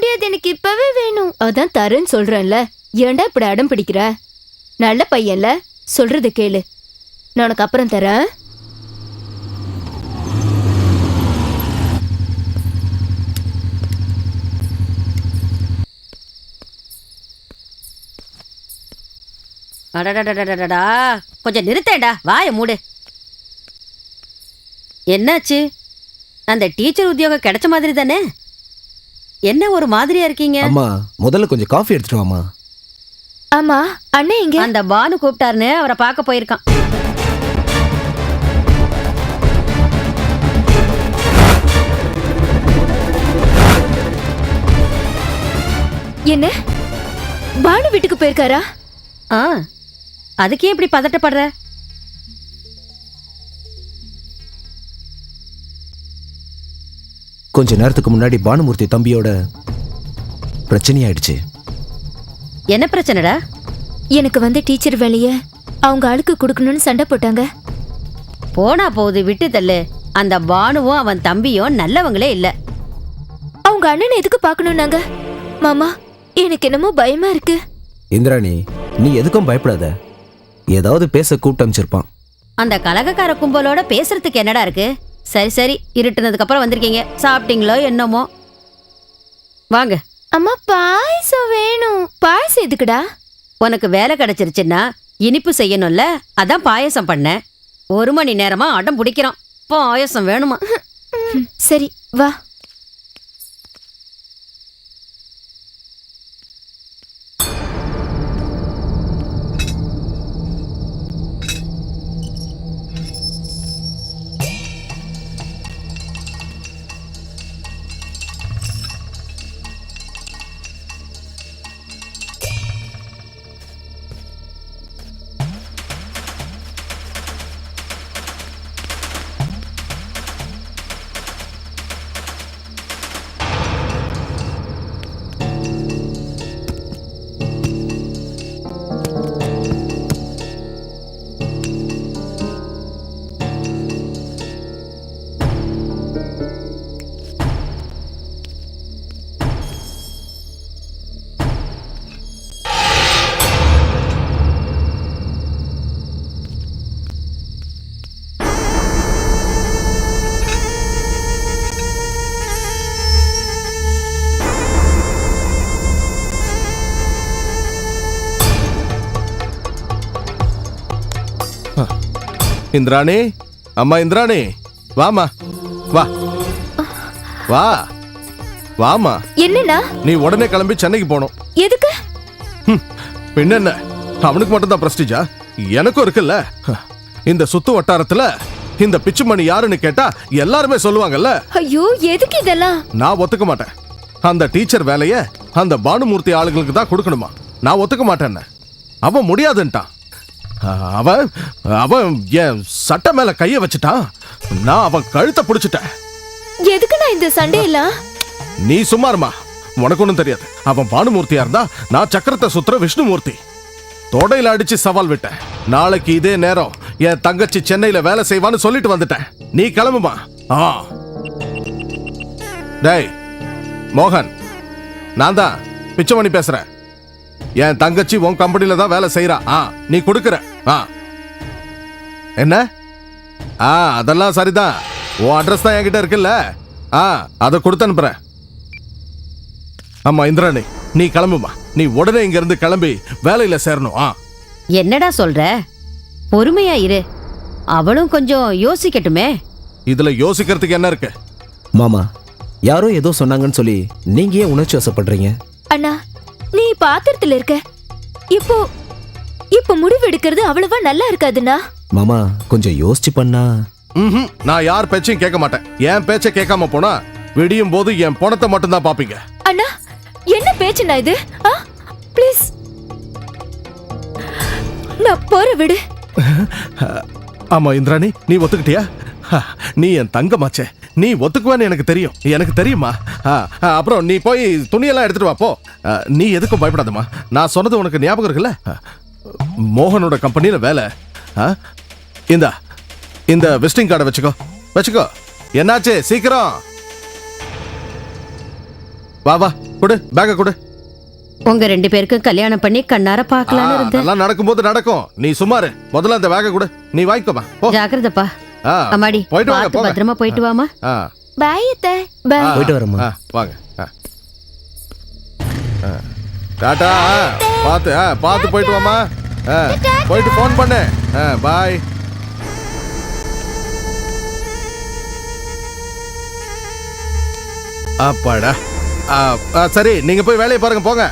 முடியாது எனக்கு இப்பவே வேணும். அதான் தரேன்னு சொல்றேன்ல. ஏன்டா இப்படி அடம் பிடிக்கிற? நல்ல பையன்ல. சொல்றத கேளு. நான் உனக்கு அப்புறம் தரேன். அடடடடடடா கொஞ்சம் நிறுத்தேடா வாய மூடு. என்னாச்சு? அந்த டீச்சர் உத்தியோகம் கிடைச்ச மாதிரி தானே? என்ன ஒரு மாதிரியா இருக்கீங்க? அம்மா முதல்ல கொஞ்சம் காஃபி எடுத்துட்டு வாமா ஆமா அண்ணன் இங்க அந்த பானு கூப்பிட்டாருன்னு அவரை பார்க்க போயிருக்கான். என்ன? பானு வீட்டுக்கு போயிருக்காரா? ஆ அதுக்கே இப்படி பதட்டப்படுற? கொஞ்ச நேரத்துக்கு முன்னாடி பானுமூர்த்தி தம்பியோட பிரச்சனையாயிடுச்சு. என்ன பிரச்சனைடா? எனக்கு வந்து டீச்சர் வேலைய அவங்க ஆளுக்கு கொடுக்கணும்னு சண்டை போட்டாங்க. போனா போகுது விட்டு தள்ளு. அந்த பானுவும் அவன் தம்பியும் நல்லவங்களே இல்ல. அவங்க அண்ணனை எதுக்கு பார்க்கணும்னாங்க? மாமா எனக்கு என்னமோ பயமா இருக்கு. இந்திராணி நீ எதுக்கும் பயப்படாத. ஏதாவது பேச கூப்பிட்டு அமைச்சிருப்பான் அந்த கலகக்கார கும்பலோட பேசுறதுக்கு என்னடா இருக்கு? சரி சரி இருட்டுனதுக்கு அப்புறம் வந்திருக்கீங்க. சாப்பிட்டீங்களோ என்னமோ? வாங்க. அம்மா பாயசம் வேணும். பாயசம் எதுக்குடா? உனக்கு வேலை கிடைச்சிருச்சுன்னா இனிப்பு செய்யணும்ல? அதான் பாயசம் பண்ணேன் ஒரு மணி நேரமா அடம் பிடிக்கிறான். பாயசம் வேணுமா? சரி வா. இந்திராணி? அம்மா இந்திராணி வாமா வா. வா. வாமா என்னண்ணா? நீ உடனே கிளம்பி சென்னைக்கு போகணும். எதுக்கு? ஹம், பின்ன என்ன? அவனுக்கு மட்டும் தான் பிரஸ்டிஜா எனக்கும் இருக்குல்ல. இந்த சுத்து வட்டாரத்துல இந்த பிச்சுமணி யாருன்னு கேட்டா எல்லாருமே சொல்லுவாங்கல்ல. ஐயோ எதுக்கு இதெல்லாம்? நான் ஒத்துக்க மாட்டேன். அந்த டீச்சர் வேலைய அந்த பானுமூர்த்தி ஆளுங்களுக்கு தான் கொடுக்கணுமா? நான் ஒத்துக்க மாட்டேன்னு. அவன் முடியாதுன்ட்டான். அவன் அவன் என் சட்டை மேல கைய வச்சுட்டான். நான் அவன் கழுத்தை பிடிச்சிட்டேன். எதுக்குண்ணா இந்த சண்டையெல்லாம்? நீ சும்மாருமா? உனக்கு ஒன்றும் தெரியாது. அவன் பானுமூர்த்தியா இருந்தா நான் சக்கரத்தை சுத்துற விஷ்ணுமூர்த்தி. தொடையில அடிச்சு சவால் விட்டேன். நாளைக்கு இதே நேரம் என் தங்கச்சி சென்னையில வேலை செய்வான்னு சொல்லிட்டு வந்துட்டேன். நீ கிளம்புமா? ஆ. டேய் மோகன் நான் தான் பிச்சமணி பேசுறேன். என் தங்கச்சி உன் கம்பெனில தான் வேலை செய்யறா ஆ நீ கொடுக்குற. ஆ. என்ன? ஆ அதெல்லாம் சரிதான். உன் அட்ரஸ் தான் என்கிட்ட இருக்குல்ல? ஆ அதை கொடுத்து அனுப்புறேன். ஆமா இந்திராணி நீ கிளம்புமா. நீ உடனே இங்க இருந்து கிளம்பி வேலையில சேரணும். ஆ. என்னடா சொல்ற? பொறுமையா இரு. அவளும் கொஞ்சம் யோசிக்கட்டுமே. இதுல யோசிக்கிறதுக்கு என்ன இருக்கு? மாமா யாரோ ஏதோ சொன்னாங்கன்னு சொல்லி நீங்க ஏன் உணர்ச்சி வசப்படுறீங்க? அண்ணா நீ பாத்திரத்துல இருக்க. இப்போ இப்போ முடிவு எடுக்கிறது அவ்வளவா நல்லா இருக்காதுண்ணா. மாமா கொஞ்சம் யோசிச்சு பண்ணா. ம்ஹும். நான் யார் பேச்சையும் கேட்க மாட்டேன். என் பேச்சை கேட்காம போனா விடியும் போது என் பணத்தை மட்டும் தான் பாப்பீங்க. அண்ணா என்ன பேச்சுண்ணா இது? ஆ ப்ளீஸ். நான் போற விடு. ஆமா இந்திராணி நீ ஒத்துக்கிட்டியா? ஹ, நீ என் தங்கமாச்சே. நீ ஒத்துக்குவேன்னு எனக்கு தெரியும். எனக்கு தெரியுமா? அப்புறம் நீ போய் துணியெல்லாம் எடுத்துட்டு வா போ. நீ எதுக்கும் பயப்படாதம்மா. நான் சொன்னது உனக்கு ஞாபகம் இருக்குல்ல? மோகனோட கம்பெனியில வேலை. இந்தா இந்த விசிட்டிங் கார்டை வச்சுக்கோ. வச்சுக்கோ. என்னாச்சு? சீக்கிரம். வா வா கொடு பேக்க கொடு. உங்க ரெண்டு பேருக்கும் கல்யாணம் பண்ணி கண்ணார ஆ, பாக்கலாம்னு இருந்தேன் நடக்கும்போது நடக்கும். நீ சுமாரு முதல்ல அந்த பேக்க கொடு. நீ வாங்கிக்கோமா ஜாக்கிரதப்பா. அம்மாடி போயிட்டு வாங்க, போங்க. பத்திரமா போயிட்டு வாமா ஆ, பாய் அத்தை பாய் போயிட்டு வரேம்மா. ஆ, வாங்க ஆ. ஆ. டாடா ஆ, பார்த்து ஆ, பார்த்து போயிட்டு வாமா ஆ, போயிட்டு ஃபோன் பண்ணு ஆ, பாய் அப்பாடா ஆ, ஆ, சரி நீங்க போய் வேலையை பாருங்க போங்க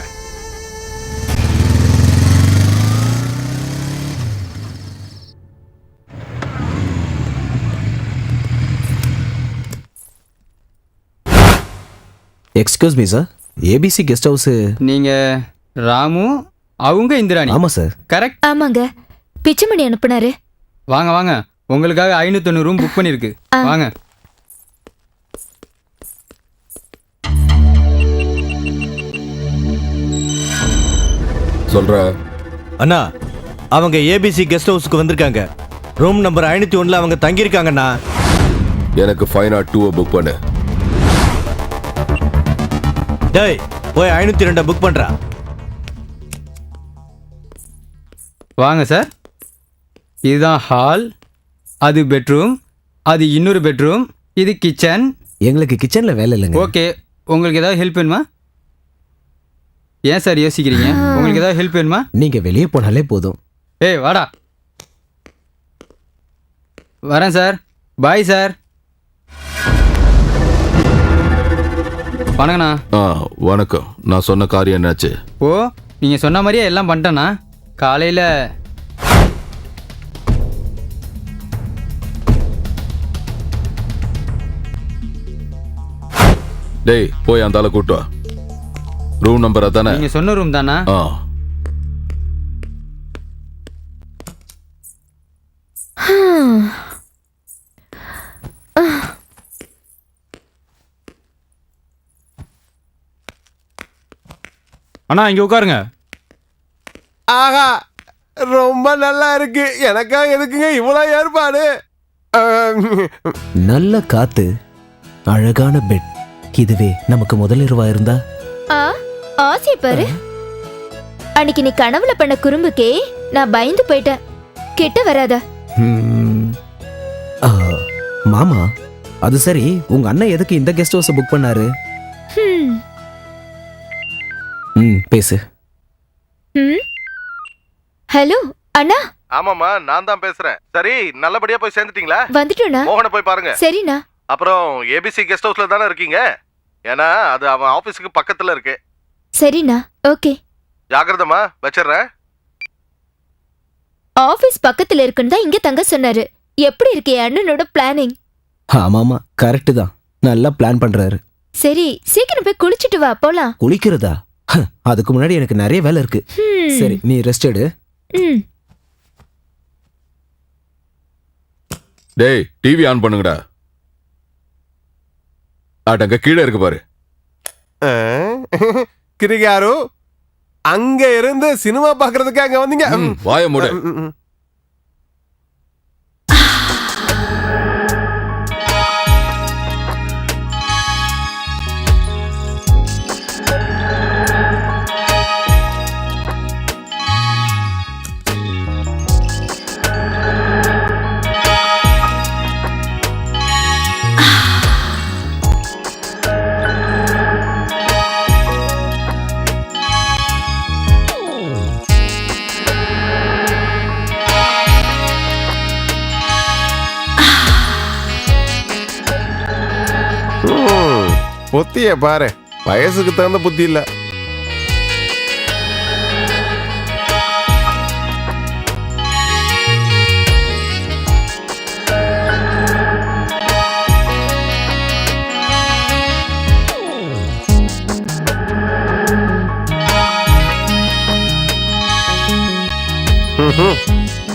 excuse me sir ABC guest house நீங்க ராமு அவங்க இந்திராணி. ஆமாம் சார் கரெக்ட் ஆமாங்க. பிச்சுமணி அனுப்புனாரு. வாங்க வாங்க. உங்களுக்காக ஐநூத்தி ரூம் புக் பண்ணிருக்கு. வாங்க. சொல்ற. அண்ணா அவங்க ஏபிசி கெஸ்ட் ஹவுஸ்க்கு வந்திருக்காங்க. ரூம் நம்பர் ஐநூத்தி ஒன்றில் அவங்க தங்கியிருக்காங்கண்ணா. எனக்கு ஃபைவ் நாட் டூவை புக் பண்ணு. டேய் போய் ஐநூத்தி ரெண்டை புக் பண்றா. வாங்க சார் இதுதான் ஹால் அது பெட்ரூம் அது இன்னொரு பெட்ரூம் இது கிச்சன் எங்களுக்கு கிச்சனில் வேலை இல்லைங்க. ஓகே உங்களுக்கு ஏதாவது ஹெல்ப் வேணுமா? ஏன் சார் யோசிக்கிறீங்க? உங்களுக்கு ஏதாவது ஹெல்ப் வேணுமா? நீங்கள் வெளியே போனாலே போதும். ஏய் வாடா. வரேன் சார் பாய் சார் வணக்கண்ணா. ஆ வணக்கம். நான் சொன்ன காரியம் என்னாச்சு? ஓ நீங்கள் சொன்ன மாதிரியே எல்லாம் பண்ணிட்டேண்ணா. காலையில் டேய் போய் அந்த ஆளை கூட்டு வா. ரூம் நம்பர் அதானே? நீங்கள் சொன்ன ரூம் தானா? ஆ. அண்ணா இங்க உட்காருங்க. ஆஹா ரொம்ப நல்லா இருக்கு. எனக்கா எதுக்குங்க இவ்வளோ ஏற்பாடு? நல்ல காத்து அழகான பெட் இதுவே நமக்கு முதலிரவா இருந்தா? ஆ ஆசை பாரு. அன்னைக்கு நீ கனவுல பண்ண குறும்புக்கே நான் பயந்து போயிட்டேன். கிட்ட வராத. ம், ஆ, மாமா அது சரி. உங்க அண்ணன் எதுக்கு இந்த கெஸ்ட் ஹவுஸை புக் பண்ணாரு? ம் பேசு. ஹம். ஹலோ அண்ணா. ஆமாம்மா நான் தான் பேசுறேன். சரி நல்லபடியா போய் சேர்ந்துட்டீங்களா? வந்துட்டோண்ணா. மோகனை போய் பாருங்க. சரிண்ணா. அப்புறம் ஏபிசி கெஸ்ட் ஹவுஸ்ல தானே இருக்கீங்க? ஏன்னா அது அவன் ஆபீஸுக்கு பக்கத்துல இருக்கு. சரிண்ணா. ஓகே. ஜாக்கிரதமா வச்சிடுறேன். ஆபீஸ் பக்கத்துல இருக்குன்னு தான் இங்க தங்க சொன்னாரு. எப்படி இருக்கு என் அண்ணனோட பிளானிங்? ஆமாமா கரெக்டு தான். நல்லா பிளான் பண்றாரு. சரி சீக்கிரம் போய் குளிச்சிட்டு வா போலாம். குளிக்கிறதா? அதுக்கு முன்னாடி எனக்கு நிறைய வேலை இருக்கு. சரி நீ ரெஸ்ட் எடு. டேய் டிவி ஆன் பண்ணுங்கடா. அடங்க கீழே இருக்கு பாரு. கிரிகாரு அங்க இருந்து சினிமா பார்க்கறதுக்கு அங்க வந்தீங்க. வாய மூடு. புத்திய பாரு. வயசுக்கு தகுந்த புத்தி இல்ல.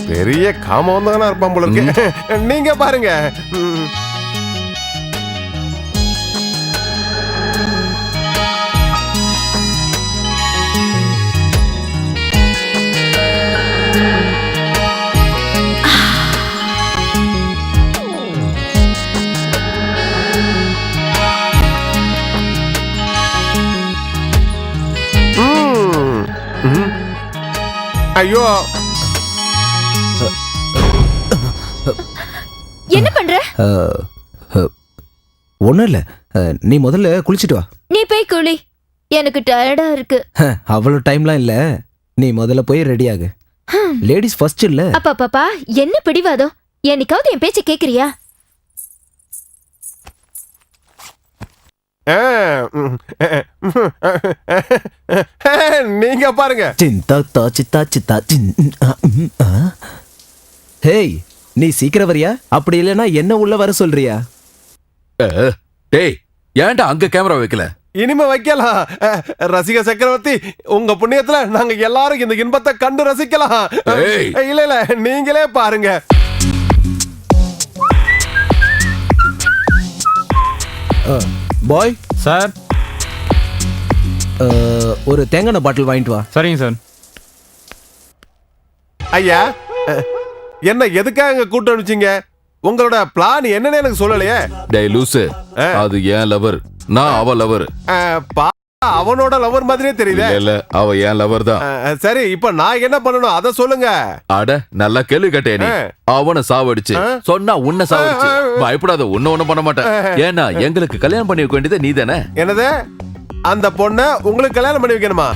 பெரிய காமவந்தானா இருப்பான் போல இருக்கு. நீங்க பாருங்க. ஐயோ. என்ன பண்ற? ஒன்றும் இல்லை. நீ முதல்ல குளிச்சிட்டு வா. நீ போய் குளி. எனக்கு டயர்டா இருக்கு. அவ்வளோ டைம்லாம் இல்லை. நீ முதல்ல போய் ரெடி ஆகு. லேடிஸ் ஃபர்ஸ்ட் இல்லை. அப்பா பாப்பா என்ன பிடிவாதம்? என்னைக்காவது என் பேச்ச கேக்குறியா? நீங்க பாருங்க. சிந்தா தா சித்தா சித்தா சின் ஆ, ஆ. ஹேய் நீ சீக்கிரம் வரியா? அப்படி இல்லைன்னா என்ன உள்ள வர சொல்றியா? டேய் ஏன்டா அங்க கேமரா வைக்கல? இனிமே வைக்கலாம். ரசிக சக்கரவர்த்தி உங்க புண்ணியத்துல நாங்க எல்லாரும் இந்த இன்பத்தை கண்டு ரசிக்கலாம். ஏய். இல்ல இல்ல நீங்களே பாருங்க. பாய் சார் ஒரு தேங்காய் பாட்டில் வாங்கிட்டு வா. சரிங்க சார் ஐயா என்ன எதுக்காக இங்க கூட்டம் அனுப்பிச்சீங்க? உங்களோட பிளான் என்னன்னு எனக்கு சொல்லலையே. டேய் லூசு. அது ஏன் லவர் நான் அவ லவர் பா அவனோட லவர் மாதிரியே தெரியுதே இல்ல அவ ஏன் லவர் தான். சரி இப்ப நான் என்ன பண்ணணும்? அத சொல்லுங்க. அட நல்லா கேள்வி கேட்டே நீ. அவனை சாவடிச்சு. சொன்னா உன்னை சாவடிச்சு. பயப்படாத உன்ன ஒண்ணும் பண்ண மாட்டேன். ஏன்னா எங்களுக்கு கல்யாணம் பண்ணி வைக்க வேண்டியது நீ தானே என்னது? அந்த பொண்ணை உங்களுக்கு கல்யாணம் பண்ணி வைக்கணுமா?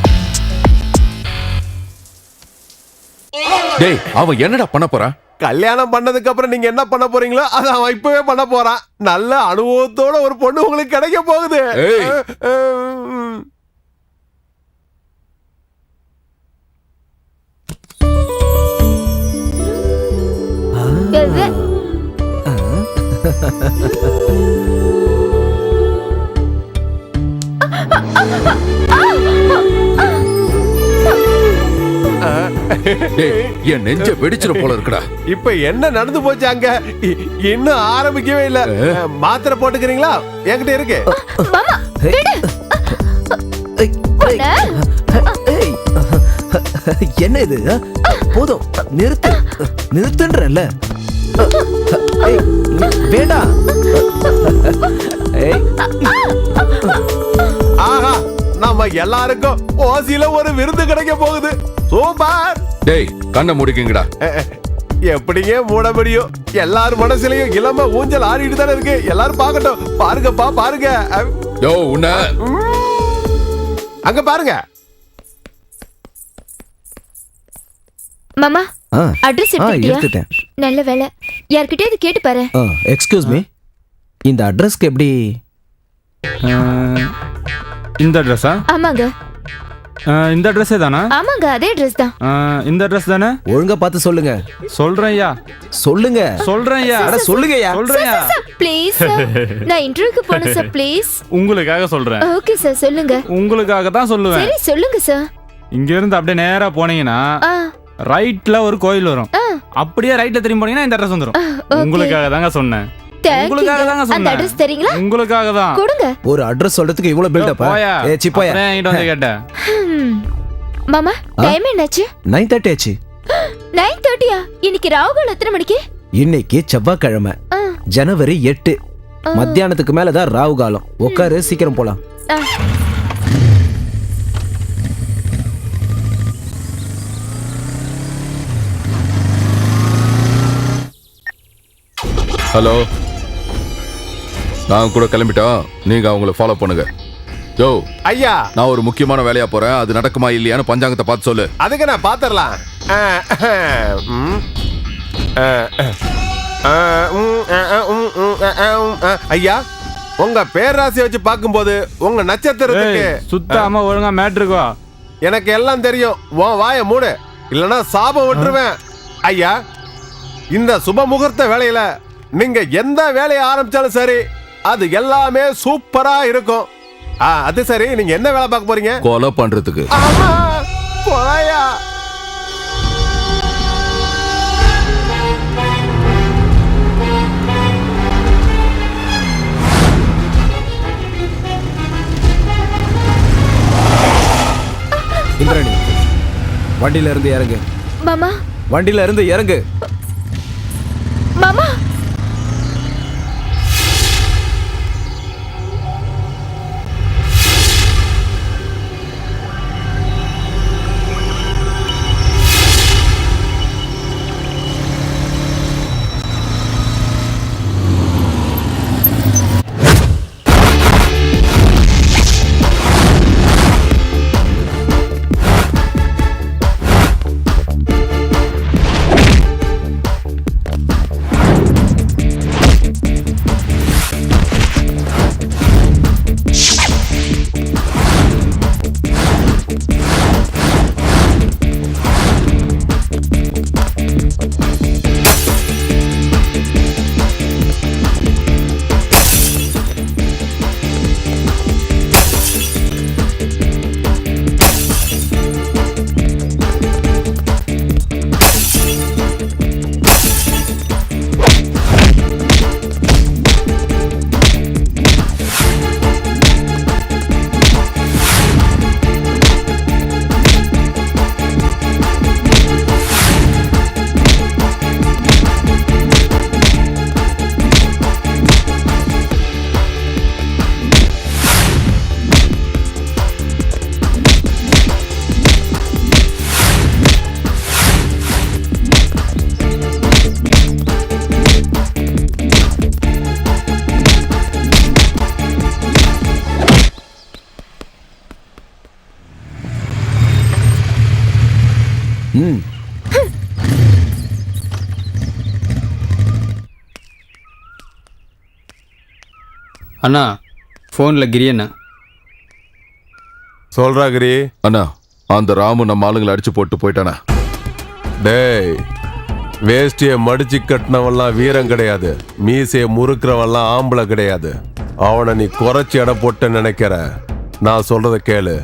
டேய் அவன் என்னடா பண்ண போறான் கல்யாணம் பண்ணதுக்கு அப்புறம் நீங்க என்ன பண்ண போறீங்களோ அதை அவன் இப்பவே பண்ண போறான். நல்ல அனுபவத்தோட ஒரு பொண்ணு உங்களுக்கு கிடைக்க போகுது. என் நெஞ்ச வெடிச்சிரும் போல இருக்குடா. இப்ப என்ன நடந்து போச்சு அங்க? இன்னும் ஆரம்பிக்கவே இல்ல. மாத்திரை போட்டுக்கிறீங்களா? என்கிட்ட இருக்கு. என்ன இது? போதும் நிறுத்து நிறுத்துன்றல வேண்டாம் ஏய் ஆஹா நம்ம எல்லாருக்கும் ஓசியில ஒரு விருது கிடைக்க போகுது. சூப்பர். டேய் கண்ணை முடிக்குங்கடா. எப்படிங்க மூட முடியும்? எல்லார் மனசுலயும் இளம ஊஞ்சல் ஆடிட்டு தானே இருக்கு. எல்லாரும் பார்க்கட்டும். பாருங்கப்பா பாருங்க. யோ உன்ன. அங்க பாருங்க. மாமா அட்ரஸ் எடுத்துட்டியா எடுத்துட்டேன். நல்ல வேலை. யார்கிட்டயாவது கேட்டு பாரு. எக்ஸ்கியூஸ் மீ இந்த அட்ரஸ்க்கு எப்படி? இந்த அட்ரஸா ஆமாங்க. இந்த அட்ரஸே தானா? ஆமாங்க அதே ட்ரெஸ் தான். இந்த அட்ரஸ் தானே? ஒழுங்கா பார்த்து சொல்லுங்க. சொல்றேன் ஐயா. சொல்லுங்க. சொல்றேன் ஐயா. அட சொல்லுங்கய்யா சொல்றேன் ஐயா ப்ளீஸ் நான் இன்டர்வியூக்கு போகணும் சார் ப்ளீஸ் உங்களுக்காக சொல்றேன். ஓகே சார் சொல்லுங்க. உங்களுக்காக தான் சொல்லுவேன். சரி சொல்லுங்க சார் இங்க இருந்து அப்படியே நேரா போனீங்கன்னா ரைட்ல ஒரு கோயில் வரும். அப்படியே ரைட்ல திரும்பி போனீங்கன்னா இந்த அட்ரஸ் வந்துரும். உங்களுக்காக தாங்க சொன்னேன். உங்களுக்காக தாங்க தேங்க்யூ அந்த சொன்னேன் அட்ரஸ் தெரியுங்களா? உங்களுக்காக தான். கொடுங்க. ஒரு அட்ரஸ் சொல்றதுக்கு இவ்வளவு பில்டப் போயா. ஏ சி போயா. அப்புறம் என்கிட்ட வந்து கேட்டேன். ஹம். மாமா டைம் என்னாச்சு? நைன் தேர்ட்டி ஆச்சு. நைன் தேர்ட்டியா இன்னைக்கு ராகுல் எத்தனை மணிக்கு? இன்னைக்கு செவ்வாய்க்கிழமை. ஆ, ஜனவரி எட்டு. மத்தியானத்துக்கு மேலதான் ராவு காலம். உட்காரு சீக்கிரம் போலாம். ஆ. ஹலோ. நான் கூட கிளம்பிட்டோம் நீங்க அவங்கள ஃபாலோ பண்ணுங்க. யோ ஐயா. நான் ஒரு முக்கியமான வேலையா போறேன். அது நடக்குமா இல்லையான்னு பஞ்சாங்கத்தை பார்த்து சொல்லு. அதுக்கு நான் பாத்திரலாம். ஐயா உங்க பேராசியை வச்சு பார்க்கும்போது உங்க நட்சத்திரத்துக்கு சுத்தாம ஒழுங்கா மேட்ருக்கோ எனக்கு எல்லாம் தெரியும். உன் வாய மூடு. இல்லனா சாபம் விட்டுருவேன். ஐயா இந்த சுப முகூர்த்த வேலையில நீங்க எந்த வேலையை ஆரம்பிச்சாலும் சரி அது எல்லாமே சூப்பரா இருக்கும். ஆ, அது சரி. நீங்க என்ன வேலை பார்க்க போறீங்க? கொலை பண்றதுக்கு. ஆஹா, கொலையா? இந்திராணி வண்டியில இருந்து இறங்கு. மாமா. வண்டியில இருந்து இறங்கு. மாமா. அண்ணா ஃபோனில் கிரி அண்ணா. சொல்றா கிரி. அண்ணா அந்த ராமு நம்ம ஆளுங்களை அடிச்சு போட்டு போயிட்டானா? டேய் வேஷ்டிய மடிச்சு கட்டினவன்லாம் வீரம் கிடையாது. மீசைய முறுக்கிறவன்லாம் ஆம்பளை கிடையாது. அவனை நீ குறைச்சி எடை போட்டு நினைக்கிற. நான் சொல்றத கேளு.